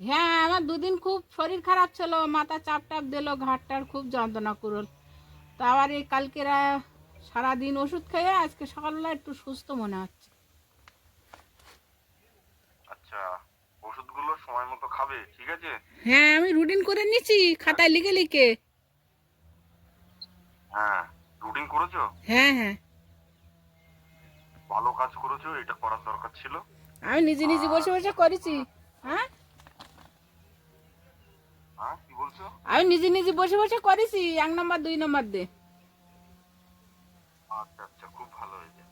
হ্যাঁ আমার দুদিন খুব শরীর খারাপ ছিল। মাথা চাপ টাপ দিল ঘাটটার খুব যন্ত্রণা করল। তা আবার এই কালকেরা সারাদিন ওষুধ খেয়ে আজকে সকালবেলা একটু সুস্থ মনে হচ্ছে। আচ্ছা ওষুধগুলো সময় মতো খাবে ঠিক আছে? হ্যাঁ আমি রুটিন করে নিচ্ছি খাতায় লিখে লিখে। হ্যাঁ রুটিন করেছ? হ্যাঁ হ্যাঁ। ভালো কাজ করেছ এটা করার দরকার ছিল। আমি নিজে নিজে বসে বসে করেছি। হ্যাঁ? হ্যাঁ কি বলছো? আমি নিজে নিজে বসে বসে করেছি এক নম্বর দুই নম্বর দে। আচ্ছা আচ্ছা খুব ভালো হয়েছে।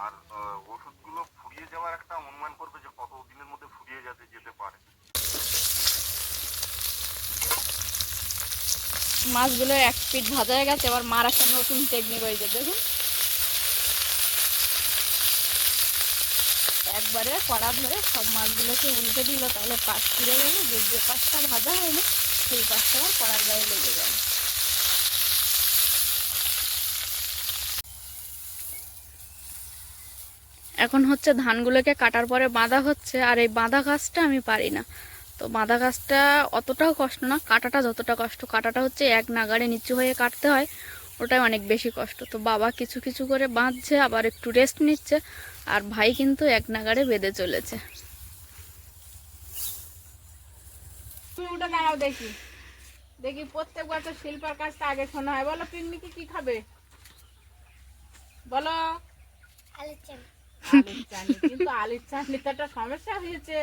আর ওষুধগুলো ফুরিয়ে যাওয়ার একটা অনুমান করবে যে কত দিনের মধ্যে ফুরিয়ে যেতে যেতে পারে। মাছগুলো এক পিট ভাজা হয়ে গেছে এবার মার একটা নতুন টেকনিক হয়েছে দেখুন। একবারে কড়া ধরে সব মাছগুলোকে উল্টে দিল, তাহলে পাশ ফিরে গেল, যে যে পাশটা ভাজা হয়নি, সেই পাশটা আবার কড়ার গায়ে লেগে গেল। এখন হচ্ছে ধানগুলোকে কাটার পরে বাঁধা হচ্ছে, আর এই বাঁধা গাছটা আমি পারি না। তো বাঁধা গাছটা অতটাও কষ্ট না, কাটাটা যতটা কষ্ট, কাটাটা হচ্ছে এক নাগাড়ে নিচু হয়ে কাটতে হয়। ওটাই অনেক বেশি কষ্ট। তো বাবা কিছু কিছু করে বাঁধছে আবার একটু রেস্ট নিচ্ছে আর ভাই কিন্তু এক নাগাড়ে বেঁধে চলেছে। দাঁড়াও দেখি। দেখি প্রত্যেক বছর শিল্পার কাজটা আগে শোনা হয়। বলো পিকনিকে কি খাবে? বলো। আলুর চাটনি। কিন্তু আলুর চাটনি তো একটা সমস্যা হয়েছে।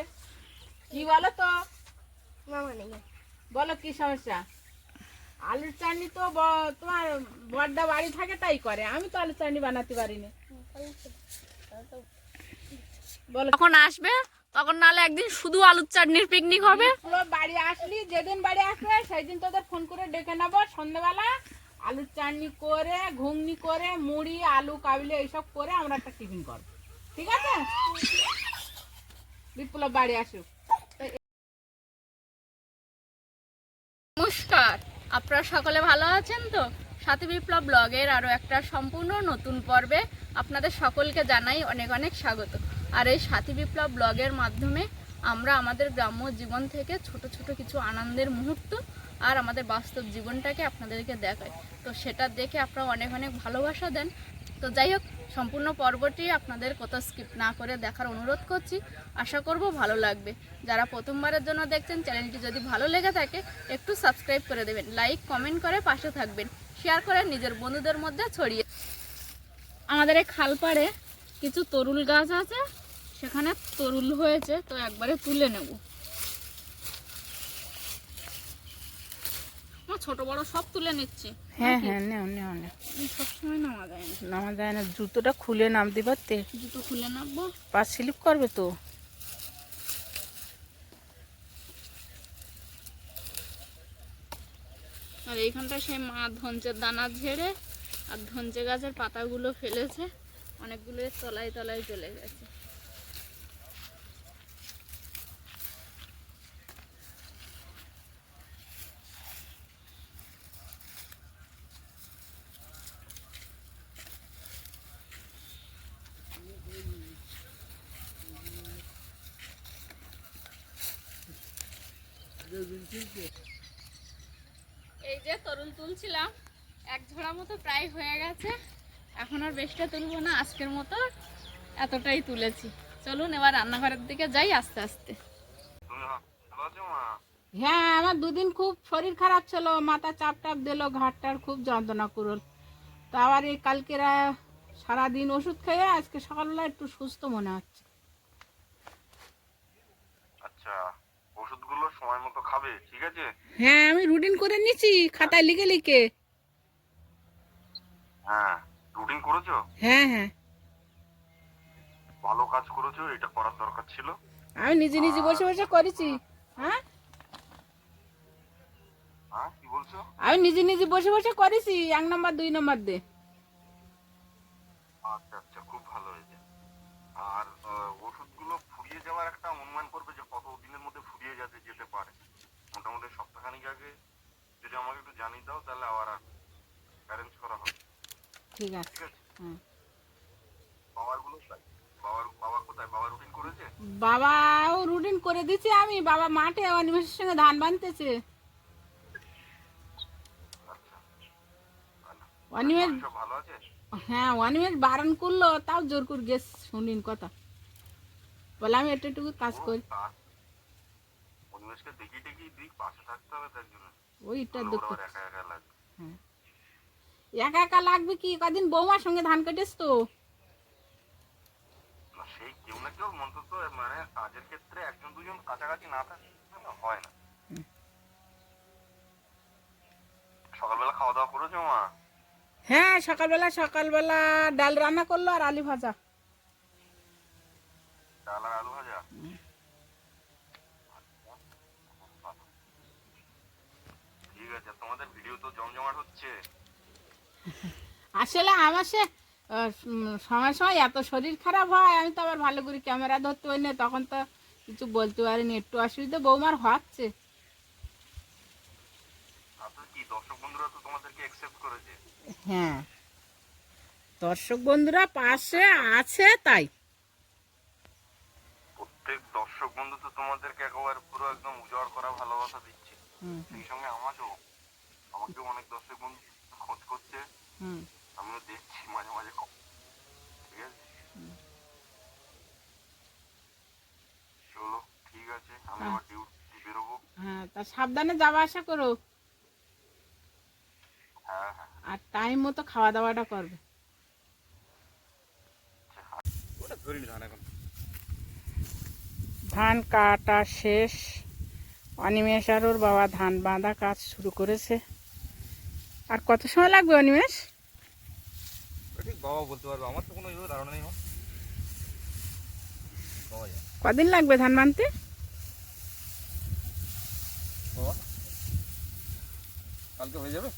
কি বলো তো? বলো কি সমস্যা? আলুর চাটনি তো তোমার বড়দা বাড়ি থাকে তাই করে। আমি তো আলুর চাটনি বানাতে পারিনি। বলো। যখন আসবে তখন নাহলে একদিন শুধু আলুর চাটনির পিকনিক হবে। পুরো বাড়ি আসলি যেদিন বাড়ি আসবে সেই দিন তোদের ফোন করে ডেকে নেব। সন্ধ্যেবেলা আলুর চাটনি করে ঘুগনি করে মুড়ি আলু কাবলি এইসব করে আমরা একটা টিফিন করব। ঠিক আছে? বিপ্লব বাড়ি আসুক। আপনারা সকলে ভালো আছেন তো? সাথী বিপ্লব ব্লগের আরও একটা সম্পূর্ণ নতুন পর্বে আপনাদের সকলকে জানাই অনেক অনেক স্বাগত। আর এই সাথী বিপ্লব ব্লগের মাধ্যমে আমরা আমাদের গ্রাম্য জীবন থেকে ছোট ছোট কিছু আনন্দের মুহূর্ত আর আমাদের বাস্তব জীবনটাকে আপনাদেরকে দেখাই। তো সেটা দেখে আপনারা অনেক অনেক ভালোবাসা দেন। তো যাই হোক সম্পূর্ণ পর্বটি আপনাদের কোথাও স্কিপ না করে দেখার অনুরোধ করছি। আশা করব ভালো লাগবে। যারা প্রথমবারের জন্য দেখছেন, চ্যানেলটি যদি ভালো লেগে থাকে, একটু সাবস্ক্রাইব করে দেবেন। লাইক কমেন্ট করে পাশে থাকবেন। শেয়ার করে নিজের বন্ধুদের মধ্যে ছড়িয়ে আমাদের এই খালপাড়ে কিছু তরুল গাছ আছে। সেখানে তরুল হয়েছে, তো একবারে তুলে নেব। ছোট বড় সব তুলে নিচ্ছি। হ্যাঁ হ্যাঁ নেও নেও নেও। সবসময় নেওয়া যায় না। নামা যায় না জুতোটা খুলে নামতে পারতে জুতো খুলে নামবো। পা স্লিপ করবে তো? আর এইখানটা সেই মা ধনচের দানা ঝেড়ে আর ধনচে গাছের পাতাগুলো ফেলেছে। অনেকগুলো তলায় তলায় চলে গেছে। এই যে তরুল তুলছিলাম। এক ঝোড়া মতো প্রায় হয়ে গেছে। এখন আর বেশটা তুলবো না আজকের মতো এতটাই তুলেছি। চলুন এবার রান্নাঘরের দিকে যাই আস্তে আস্তে। হ্যাঁ আমার দুদিন খুব শরীর খারাপ ছিল। মাথা চাপ টাপ দিল ঘাটটার খুব যন্ত্রণা করল। তা আবার এই কালকেরা সারাদিন ওষুধ খেয়ে আজকে সকালবেলা একটু সুস্থ মনে হচ্ছে। আচ্ছা। সময় মতো খাবে ঠিক আছে? হ্যাঁ আমি রুটিন করে নিচ্ছি খাতায় লিখে লিখে। হ্যাঁ রুটিন করেছ? হ্যাঁ হ্যাঁ। ভালো কাজ করেছ এটা করার দরকার ছিল। আমি নিজে নিজে বসে বসে করেছি হ্যাঁ? হ্যাঁ আমি নিজে নিজে বসে বসে করেছি এক নম্বর দুই নম্বর দে। আচ্ছা আচ্ছা খুব ভালো হয়েছে আর আহ, ওষুধগুলো ফুরিয়ে যাওয়ার একটা অনুমান করবে যে কত দিনের মধ্যে ফুরিয়ে যেতে যেতে পারে আগে যদি আমাকে একটু জানিয়ে দাও তাহলে আবার অ্যারেঞ্জ করা হবে। ঠিক আছে। হুম। বাবারগুলো বাবার বাবা কোথায়? বাবা রুটিন করেছে? বাবাও রুটিন করে আমি। বাবা মাঠে অনিমেষের সঙ্গে ধান বানতেছে আচ্ছা। অনিমেষ ভালো আছে? হ্যাঁ অনিমেষ বারণ করল তাও জোর করে গেছ শুনিন কথা। বলে আমি এটুকু কাজ করি। পরিবেশকে দেখি দেখি দিক পাশে থাকতে হবে তার জন্য ওইটা একা একা লাগে একা একা লাগবে কি? কদিন বৌমার সঙ্গে ধান কেটেছ তো। না সেই কেউ না কেউ মানে কাজের ক্ষেত্রে একজন দুজন কাছাকাছি না থাকলে হয় না। সকালবেলা খাওয়া দাওয়া করেছ মা? হ্যাঁ সকালবেলা সকালবেলা ডাল রান্না করল আর আলু ভাজা। ডাল আর আলু ভাজা ভালো। ঠিক আছে তোমাদের ভিডিও তো জমজমাট হচ্ছে। আসলে আমার সে সময় সময় এত শরীর খারাপ হয় আমি তো আবার ভালো করে ক্যামেরা ধরতে পারি না তখন তো কিছু বলতে পারিনি একটু অসুবিধা বৌমার হচ্ছে। দর্শক বন্ধুরা তো তোমাদেরকে অ্যাকসেপ্ট করেছে? হ্যাঁ। দর্শক বন্ধুরা পাশে আছে তাই। প্রত্যেক দর্শক বন্ধু তো তোমাদেরকে একেবারে পুরো একদম উজাড় করা ভালোবাসা দিচ্ছে। সেই সঙ্গে আমাকেও। আমাকেও অনেক দর্শক বন্ধু খোঁজ করছে। আমিও দেখছি মাঝে মাঝে ঠিক আছে? চলো ঠিক আছে আমি হ্যাঁ। আবার ডিউটি বেরোবো। হ্যাঁ তা সাবধানে যাওয়া আসা করো। হ্যাঁ হ্যাঁ। আর টাইম মতো খাওয়া দাওয়াটা করবে ধান কাটা শেষ। অনিমেষ আর ওর বাবা ধান বাঁধা কাজ শুরু করেছে। আর কত সময় লাগবে অনিমেষ? ঠিক বাবা বলতে পারবে। আমার তো কোনো ধারণা নেই। কদিন লাগবে ধান বানতে? কালকে হয়ে যাবে?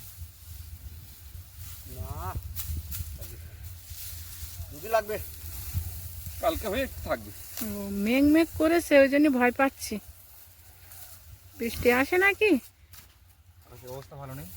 না। দুদিন লাগবে কালকে হয়ে থাকবে। মেঘ মেঘ করেছে ওই জন্য ভয় পাচ্ছি। বৃষ্টি আসে নাকি? অবস্থা ভালো নেই।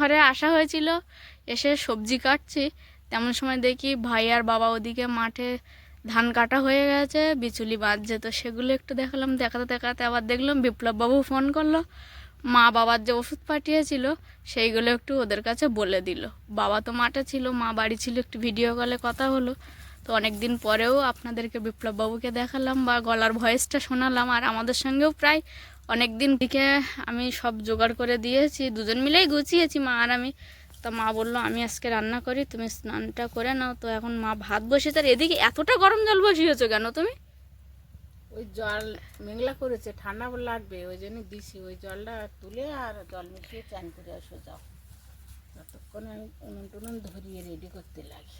ঘরে আসা হয়েছিল। এসে সবজি কাটছি। তেমন সময় দেখি ভাই আর বাবা ওদিকে মাঠে ধান কাটা হয়ে গেছে, বিচুলি বাজছে। তো সেগুলো একটু দেখালাম। দেখাতে দেখাতে আবার দেখলাম বিপ্লববাবু ফোন করল। মা বাবার যে ওষুধ পাঠিয়েছিল, সেইগুলো একটু ওদের কাছে বলে দিল। বাবা তো মাঠে ছিল, মা বাড়ি ছিল, একটু ভিডিও কলে কথা হলো। তো অনেক দিন পরেও আপনাদেরকে বিপ্লববাবুকে দেখালাম বা গলার ভয়েসটা শোনালাম। আর আমাদের সঙ্গেও প্রায় অনেক দিন থেকে আমি সব জোগাড় করে দিয়েছি, দুজন মিলেই গুছিয়েছি, মা আর আমি। তা মা বলল, আমি আজকে রান্না করি, তুমি স্নানটা করে নাও। তো এখন মা ভাত বসে তার এদিকে এতটা গরম জল বসিয়েছো কেন তুমি? ওই জল মেঘলা করেছে, ঠান্ডা লাগবে, ওই জন্য দিছি। ওই জলটা তুলে আর জল মিশিয়ে চান করে আসো, যাও। ততক্ষণ আমি উনুন টুনুন ধরিয়ে রেডি করতে লাগে।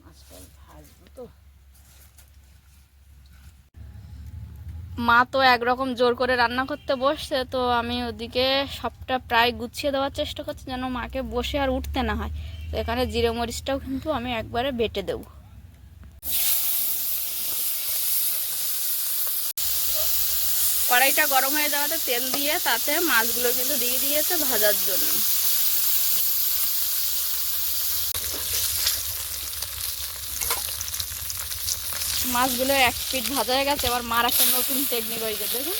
মাছটা ভাজবো তো। মা তো একরকম জোর করে রান্না করতে বসছে, তো আমি ওদিকে সবটা প্রায় গুছিয়ে দেওয়ার চেষ্টা করছি যেন মাকে বসে আর উঠতে না হয়। তো এখানে জিরে মরিচটাও কিন্তু আমি একবারে বেটে দেবো। কড়াইটা গরম হয়ে যাওয়াতে তেল দিয়ে তাতে মাছগুলো কিন্তু দিয়ে দিয়েছে ভাজার জন্য। মাছগুলো এক পিঠ ভাজা হয়ে গেছে, এবার মার একটা নতুন টেকনিক হয়ে গেছে, দেখুন।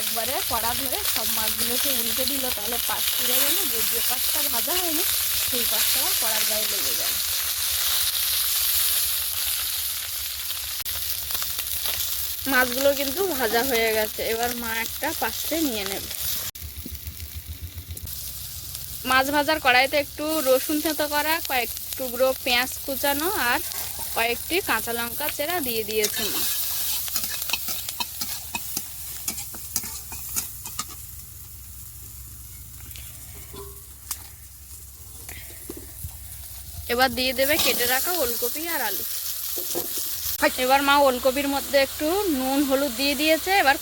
একবারে কড়া ধরে সব মাছগুলোকে উল্টে দিল, তাহলে পাশ ফিরে গেলে, যে যে পাশটা ভাজা হয়নি, সেই পাশটা কড়ার গায়ে লেগে গেল। মাছগুলো কিন্তু ভাজা হয়ে গেছে, এবার মা একটা পাশে নিয়ে নেবে। মাছ ভাজার কড়াইতে একটু রসুন থেতো করা, কয়েক টুকরো পেঁয়াজ কুচানো আর কয়েকটি কাঁচা লঙ্কা চেরা দিয়ে দিয়েছে মা এবার দিয়ে দেবে কেটে রাখা ওলকপি আর আলু। এবার মা ওলকপির মধ্যে একটু নুন হলুদ দিয়ে দিয়েছে এবার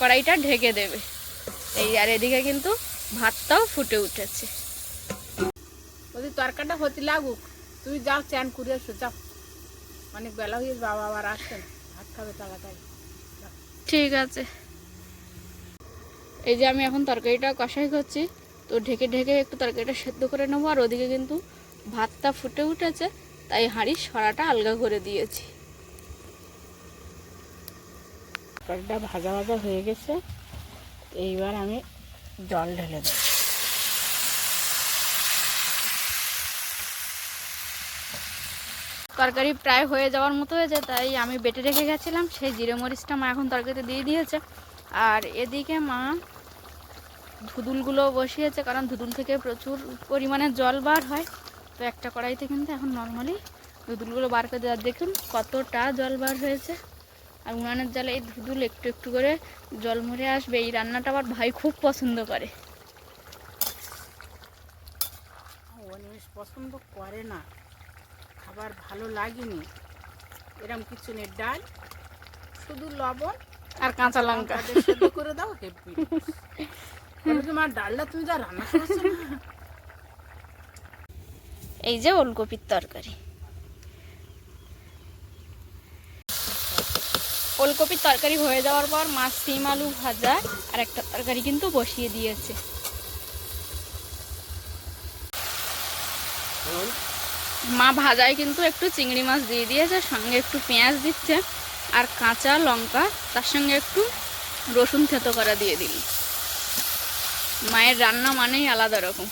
কড়াইটা ঢেকে দেবে। এই আর এদিকে কিন্তু ভাতটাও ফুটে উঠেছে। ওদের তরকারিটা হতে লাগুক তুমি যাও চ্যান করে এসো যাও। অনেক বেলা হয়ে বাবা আবার আসছেন ভাত খাবে তাড়াতাড়ি। ঠিক আছে। এই যে আমি এখন তরকারিটা কষাই করছি, তো ঢেকে ঢেকে একটু তরকারিটা সেদ্ধ করে নেব, আর ওদিকে কিন্তু ভাতটা ফুটে উঠেছে, তাই হাঁড়ির সরাটা আলগা করে দিয়েছি। তরকারিটা ভাজা ভাজা হয়ে গেছে, এইবার আমি জল ঢেলে দেবো। তরকারি প্রায় হয়ে যাওয়ার মতো হয়েছে, তাই আমি বেটে রেখে গেছিলাম। সেই জিরে মরিচটা মা এখন তরকারিতে দিয়ে দিয়েছে। আর এদিকে মা ধুদুলগুলো বসিয়েছে, কারণ ধুদুল থেকে প্রচুর পরিমাণে জল বার হয়। তো একটা কড়াইতে কিন্তু এখন নর্মালি ধুদুলগুলো বার করে দেওয়ার। দেখুন কতটা জল বার হয়েছে। আর উনানের জালে এই ধুদুল একটু একটু করে জল মরে আসবে। এই রান্নাটা আবার ভাই খুব পছন্দ করে। পছন্দ করে না। খাবার ভালো লাগেনি। এরম কিছু নেই ডাল শুধু লবণ আর কাঁচা লঙ্কা। সেদ্ধ করে দাও বলে তোমার ডালটা তুমি যা রান্না করেছ এই যে ওলকপির তরকারি। ওলকপির তরকারি হয়ে যাওয়ার পর মাছ সিম আলু ভাজা আর একটা তরকারি কিন্তু বসিয়ে দিয়েছে। মা ভাজায় কিন্তু একটু চিংড়ি মাছ দিয়ে দিয়েছে, সঙ্গে একটু পেঁয়াজ দিচ্ছে আর কাঁচা লঙ্কা, তার সঙ্গে একটু রসুন থেতো করা দিয়ে দিল। মায়ের রান্না মানেই আলাদা রকম।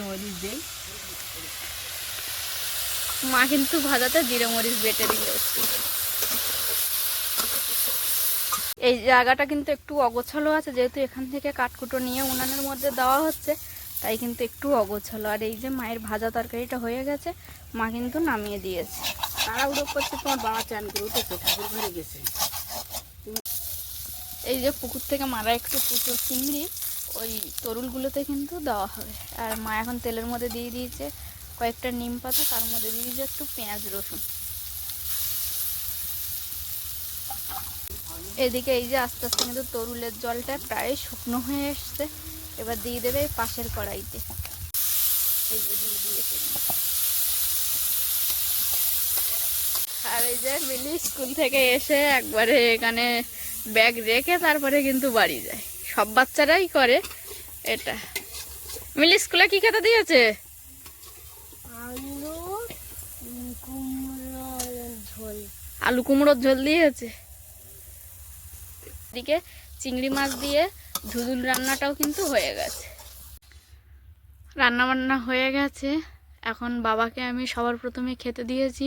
মরিচ মা কিন্তু ভাজাতে জিরে মরিচ বেটে দিয়ে একটু এই জায়গাটা কিন্তু একটু অগোছালো আছে, যেহেতু এখান থেকে কাঠকুটো নিয়ে উনানের মধ্যে দেওয়া হচ্ছে, তাই কিন্তু একটু অগোছালো। আর এই যে মায়ের ভাজা তরকারিটা হয়ে গেছে, মা কিন্তু নামিয়ে দিয়েছে। তাড়াহুড়ো করছে, তোমার বাবা চান করে উঠেছে, ঠাকুর ঘরে গেছে। এই যে পুকুর থেকে মারা একটু পুজো চিংড়ি, ওই তরুলগুলোতে কিন্তু দেওয়া হবে আর মা এখন তেলের মধ্যে দিয়ে দিয়েছে কয়েকটা নিম পাতা, তার মধ্যে দিয়ে দিয়েছে একটু পেঁয়াজ রসুন। এদিকে এই যে আস্তে আস্তে কিন্তু তরুলের জলটা প্রায় শুকনো হয়ে এসছে। এবার দিয়ে দেবে এই পাশের কড়াইতে। আর এই যে মিলি স্কুল থেকে এসে একবারে এখানে ব্যাগ রেখে তারপরে কিন্তু বাড়ি যায়। সব বাচ্চারাই করে, এটা। মিলি স্কুলে কি খেতে দিয়েছে আলু কুমড়ো ঝোল আলু কুমড়োর ঝোল দিয়েছে। এদিকে চিংড়ি মাছ দিয়ে ধুদুল রান্নাটাও কিন্তু হয়ে গেছে। রান্না বান্না হয়ে গেছে। এখন বাবাকে আমি সবার প্রথমে খেতে দিয়েছি।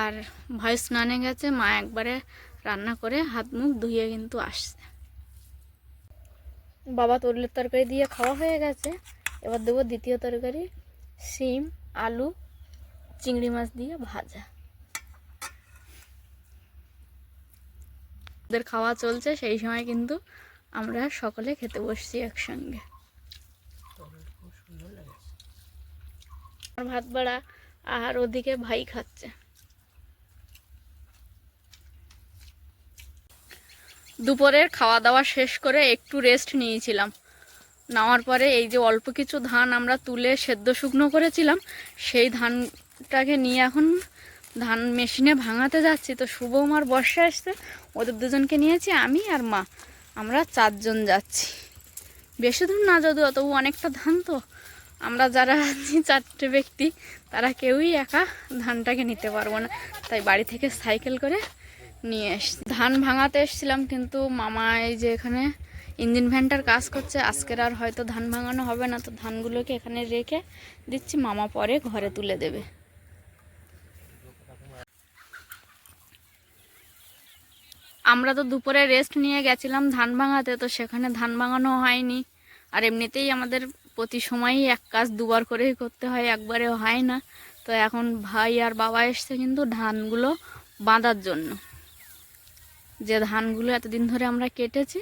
আর ভাই স্নানে গেছে, মা একবারে রান্না করে হাত মুখ ধুয়ে কিন্তু আসছে। বাবা তরলের তরকারি দিয়ে খাওয়া হয়ে গেছে। এবার দেবো দ্বিতীয় তরকারি সিম আলু, চিংড়ি মাছ দিয়ে ভাজা। ওদের খাওয়া চলছে, সেই সময় কিন্তু আমরা সকলে খেতে বসছি একসঙ্গে। ভাত বাড়া, আর ওদিকে ভাই খাচ্ছে। দুপুরের খাওয়া দাওয়া শেষ করে একটু রেস্ট নিয়েছিলাম। নেওয়ার পরে এই যে অল্প কিছু ধান আমরা তুলে সেদ্ধ শুকনো করেছিলাম, সেই ধানটাকে নিয়ে এখন ধান মেশিনে ভাঙাতে যাচ্ছি, তো শুভম আর বর্ষা আসছে ওদের দুজনকে নিয়েছি, আমি আর মা। আমরা চারজন যাচ্ছি। বেশি দূর না যদিও তবু অনেকটা ধান তো। আমরা যারা আছি, চারটে ব্যক্তি, তারা কেউই একা ধানটাকে নিতে পারব না। তাই বাড়ি থেকে সাইকেল করে নিয়ে এসছি। ধান ভাঙাতে এসেছিলাম, কিন্তু মামা এই যে এখানে ইঞ্জিন ভ্যানটার কাজ করছে, আজকের আর হয়তো ধান ভাঙানো হবে না, তো ধানগুলোকে এখানে রেখে দিচ্ছি, মামা পরে ঘরে তুলে দেবে। আমরা তো দুপুরে রেস্ট নিয়ে গেছিলাম ধান ভাঙাতে, তো সেখানে ধান ভাঙানো হয়নি। আর এমনিতেই আমাদের প্রতি সময়ই এক কাজ দুবার করেই করতে হয় একবারে হয় না। তো এখন ভাই আর বাবা এসছে কিন্তু ধানগুলো বাঁধার জন্য। যে ধানগুলো এতদিন ধরে আমরা কেটেছি,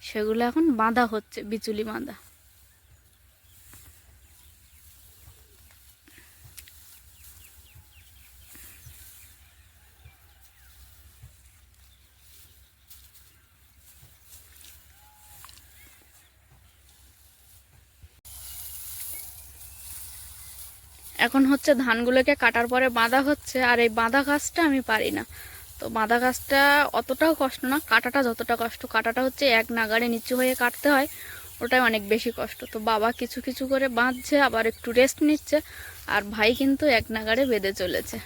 সেগুলো এখন বাঁধা হচ্ছে, বিচুলি বাঁধা। এখন হচ্ছে ধানগুলোকে কাটার পরে বাঁধা হচ্ছে, আর এই বাঁধা গাছটা আমি পারি না। তো বাঁধা গাছটা অতটাও কষ্ট না, কাটাটা যতটা কষ্ট, কাটাটা হচ্ছে এক নাগাড়ে নিচু হয়ে কাটতে হয়, ওটাই অনেক বেশি কষ্ট। তো বাবা কিছু কিছু করে বাঁধছে, আবার একটু রেস্ট নিচ্ছে, আর ভাই কিন্তু এক নাগাড়ে বেঁধে চলেছে।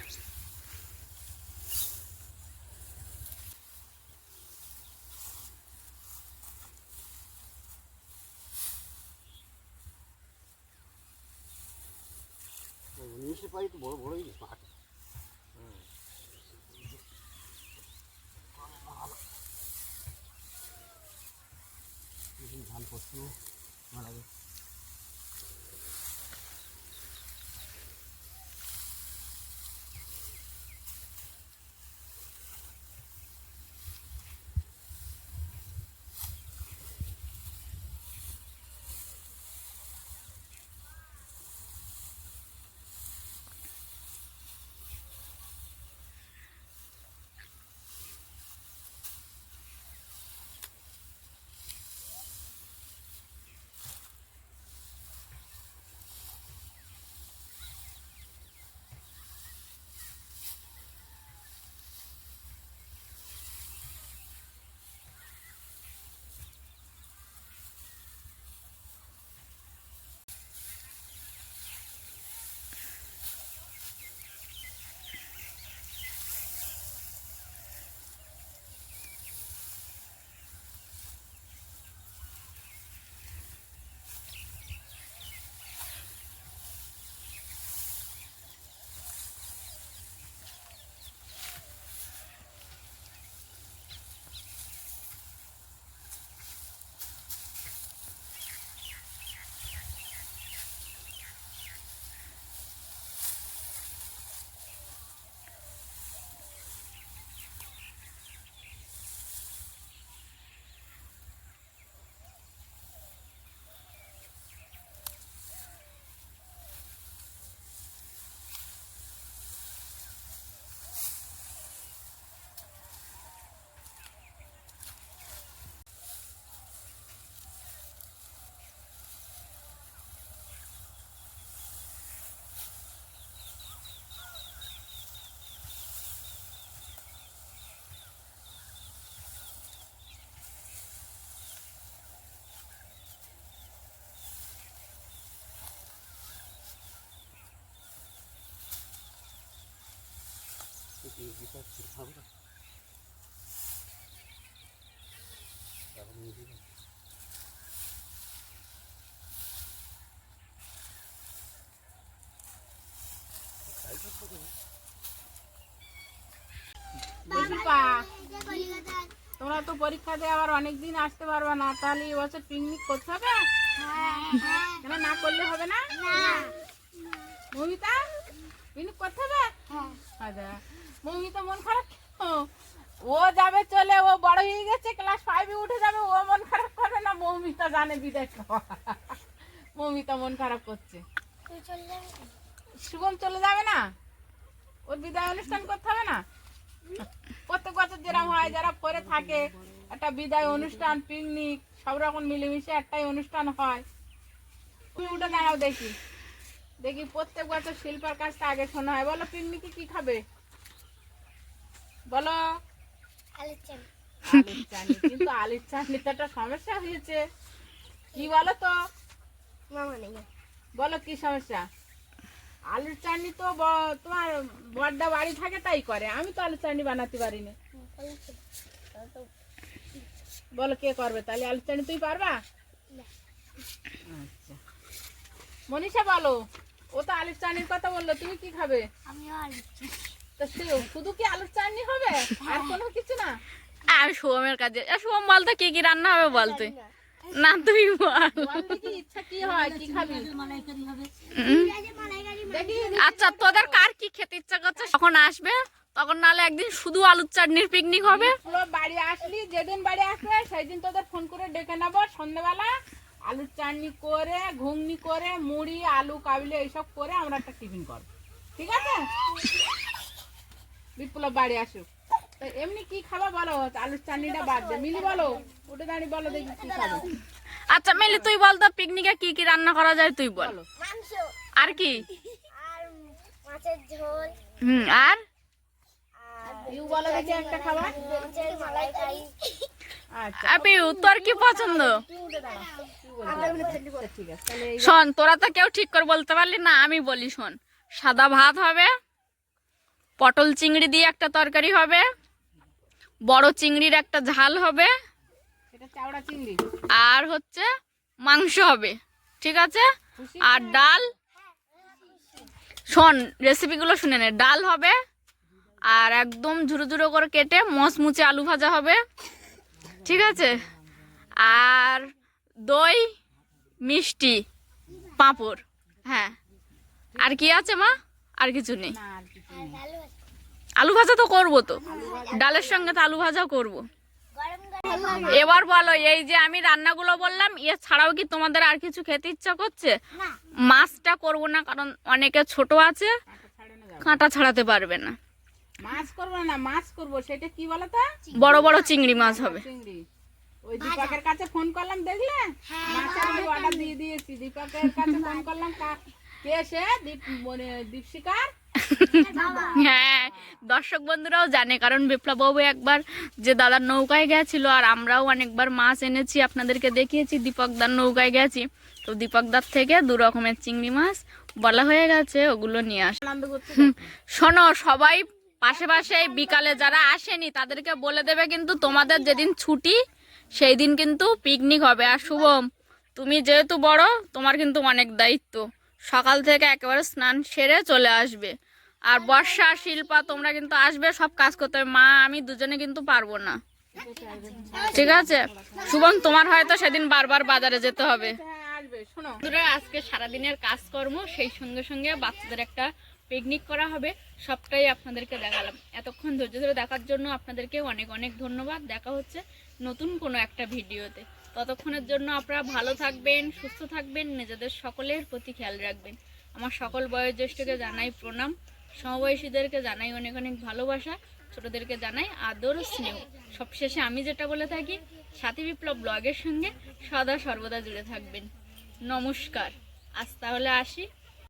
তোমরা তো পরীক্ষা দিয়ে আবার অনেক দিন আসতে পারবে না তাহলে এই বছর পিকনিক করতে হবে? কেন না করলে হবে না? মমিতা পিকনিক করতে হবে? আচ্ছা। মমিতা মন খারাপ? ও যাবে চলে ও বড় হয়ে গেছে ক্লাস ফাইভে উঠে যাবে ও মন খারাপ করবে না মৌমিতা জানে বিদায় খাওয়া। মৌমিতা মন খারাপ করছে। শুভম চলে যাবে না? ওর বিদায় অনুষ্ঠান করতে হবে না? প্রত্যেক বছর যেরকম হয় যারা পরে থাকে একটা বিদায় অনুষ্ঠান পিকনিক সব রকম মিলেমিশে একটাই অনুষ্ঠান হয়। তুমি উঠে দাঁড়াও দেখি। দেখি প্রত্যেক বছর শিল্পার কাজটা আগে শোনা হয়। বলো পিকনিকে কি খাবে? বলো। আলুর চাটনি। কিন্তু আলুর একটা সমস্যা হয়েছে। কি বলো তো? বলো কি সমস্যা? আলুর চাটনি তো তোমার বড়দা বাড়ি থাকে তাই করে। আমি তো আলুর চাটনি বানাতে পারি না বলো কে করবে? তাহলে আলুর চাটনি তুই পারবা? আচ্ছা। মনীষা বলো ও তো আলুর চাটনির কথা বলল তুমি কি খাবে? তো শুধু কি আলুর চাটনি হবে? আর কোনো কিছু না? আর কাজে বলতো কি কি রান্না হবে বলতে না। তুই আচ্ছা তোদের কার কি খেতে ইচ্ছা করছে? তখন আসবে তখন নালে একদিন শুধু আলুর চাটনির পিকনিক হবে। বাড়ি আসলি যেদিন বাড়ি আসবে সেই দিন তোদের ফোন করে ডেকে নেব। সন্ধ্যেবেলা আলুর চাটনি করে ঘুগনি করে মুড়ি আলু কাবলি এইসব করে আমরা একটা টিফিন করব। ঠিক আছে? বিপ্লব বাড়ি আসুক। তো এমনি কি খাবা বলো? আলুর চাটনিটা বাদ দে। মিলি বলো উঠে দাঁড়িয়ে বলো দেখি কি খাব। আচ্ছা মেলি তুই বল তো পিকনিকে কি কি রান্না করা যায় তুই বল। আর কি? আর মাছের ঝোল। হুম আর? ইউ বলো দেখি একটা খাবার আচ্ছা। তোর কি পছন্দ? এই শোন তোরা তো কেউ ঠিক করে বলতে পারলি না আমি বলি শোন। সাদা ভাত হবে পটল চিংড়ি দিয়ে একটা তরকারি হবে বড় চিংড়ির একটা ঝাল হবে আর হচ্ছে মাংস হবে ঠিক আছে? আর ডাল শোন রেসিপিগুলো শুনে নে। ডাল হবে আর একদম ঝুরো ঝুরো করে কেটে মচমুচে আলু ভাজা হবে ঠিক আছে? আর দই মিষ্টি পাঁপড় হ্যাঁ। আর কি আছে মা? আর কিছু নেই। আলু ভাজা তো করব তো। ডালের সঙ্গে তো আলু ভাজাও করব। গরম গরম এবার বলো এই যে আমি রান্নাগুলো বললাম এ ছাড়াও কি তোমাদের আর কিছু খেতে ইচ্ছা করছে? মাছটা করব না কারণ অনেকে ছোট আছে কাঁটা ছাড়াতে পারবে না। মাছ করব না মাছ করব সেটা কি বলো তো বড় বড় চিংড়ি মাছ হবে। ওই দীপকের কাছে ফোন করলাম দেখলে? মাছের আমি অর্ডার দিয়ে দিয়েছি। দীপকের কাছে ফোন করলাম কা- দীপ মানে দীপশিকার হ্যাঁ দর্শক বন্ধুরাও জানে, কারণ বিপ্লব বাবু একবার যে দাদার নৌকায় গেছিল আর আমরাও অনেকবার মাছ এনেছি, আপনাদেরকে দেখিয়েছি, দীপকদার নৌকায় গেছি। তো দীপকদার থেকে দু রকমের চিংড়ি মাছ বলা হয়ে গেছে, ওগুলো নিয়ে আস শোনো, সবাই পাশে পাশে বিকালে যারা আসেনি, তাদেরকে বলে দেবে কিন্তু তোমাদের যেদিন ছুটি সেই দিন কিন্তু পিকনিক হবে। আর শুভম, তুমি যেহেতু বড়, তোমার কিন্তু অনেক দায়িত্ব। সকাল থেকে একেবারে স্নান সেরে চলে আসবে। আর বর্ষা, শিল্পা, তোমরা কিন্তু আসবে, সব কাজ করতে হবে। মা, আমি দুজনে কিন্তু পারব না। ঠিক আছে? শুভম, তোমার হয়তো সেদিন বারবার বাজারে যেতে হবে। আজকে সারাদিনের কাজকর্ম, সেই সঙ্গে সঙ্গে বাচ্চাদের একটা পিকনিক করা হবে। সবটাই আপনাদেরকে দেখালাম। এতক্ষণ ধৈর্য ধরে দেখার জন্য আপনাদেরকে অনেক অনেক ধন্যবাদ। দেখা হচ্ছে নতুন কোনো একটা ভিডিওতে। ততক্ষণের জন্য আপনারা ভালো থাকবেন, সুস্থ থাকবেন, নিজেদের সকলের প্রতি খেয়াল রাখবেন। আমার সকল বয়োজ্যেষ্ঠকে জানাই প্রণাম। সমবয়সীদেরকে জানাই অনেক অনেক ভালোবাসা, ছোটদেরকে জানাই আদর স্নেহ। সবশেষে আমি যেটা বলে থাকি, সাথী বিপ্লব ব্লগের সঙ্গে সদা সর্বদা জুড়ে থাকবেন। নমস্কার। আজ তাহলে আসি।